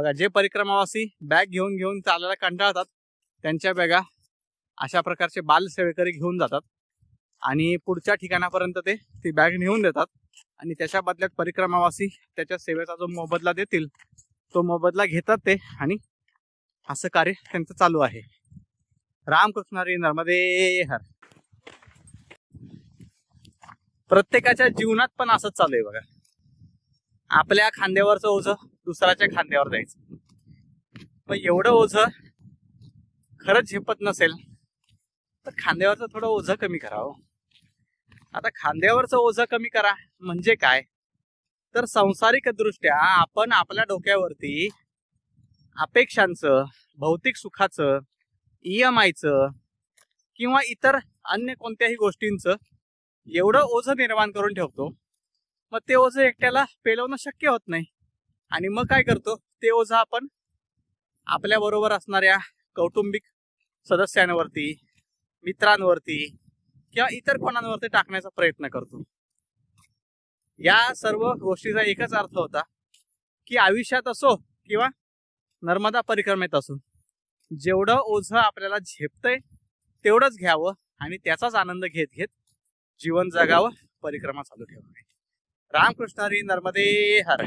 बघा जे परिक्रमावासी बॅग घेऊन घेऊन चालायला कंटाळतात त्यांच्या बॅगा अशा प्रकारचे बालसेवेकरी घेऊन जातात आणि पुढच्या ठिकाणापर्यंत ते ती बॅग नेऊन देतात आणि त्याच्या बदल्यात परिक्रमावासी त्याच्या सेवेचा जो मोबदला देतील तो मोबदला घेतात ते आणि असं कार्य त्यांचं चालू आहे. रामकृष्णारी नर्मदे हर. प्रत्येकाच्या जीवनात पण असंच चालू आहे बघा. आपल्या खांद्यावरचं ओझं दुसऱ्याच्या खांद्यावर जायचं पण एवढं ओझं खरंच झेपत नसेल तर खांद्यावरचं थोडं ओझं कमी करावं हो. आता खांद्यावरचं ओझं कमी करा म्हणजे काय? तर संसारिक दृष्ट्या आपण आपल्या डोक्यावरती अपेक्षांचं भौतिक सुखाचं ई एम आयचं किंवा इतर अन्य कोणत्याही गोष्टींचं एवढं ओझं निर्माण करून ठेवतो मग ते ओझं एकट्याला पेलवणं शक्य होत नाही. आणि मग काय करतो? ते ओझं आपण आपल्या बरोबर असणाऱ्या कौटुंबिक सदस्यांवरती मित्रांवरती किंवा इतर कोणांवरती टाकण्याचा प्रयत्न करतो. या सर्व गोष्टीचा एकच अर्थ होता की आयुष्यात असो किंवा नर्मदा परिक्रमेत असो जेवढं ओझं आपल्याला झेपतंय तेवढंच घ्यावं आणि त्याचाच आनंद घेत घेत जीवन जगावं परिक्रमा चालू ठेवावी. रामकृष्ण हरी नर्मदे हर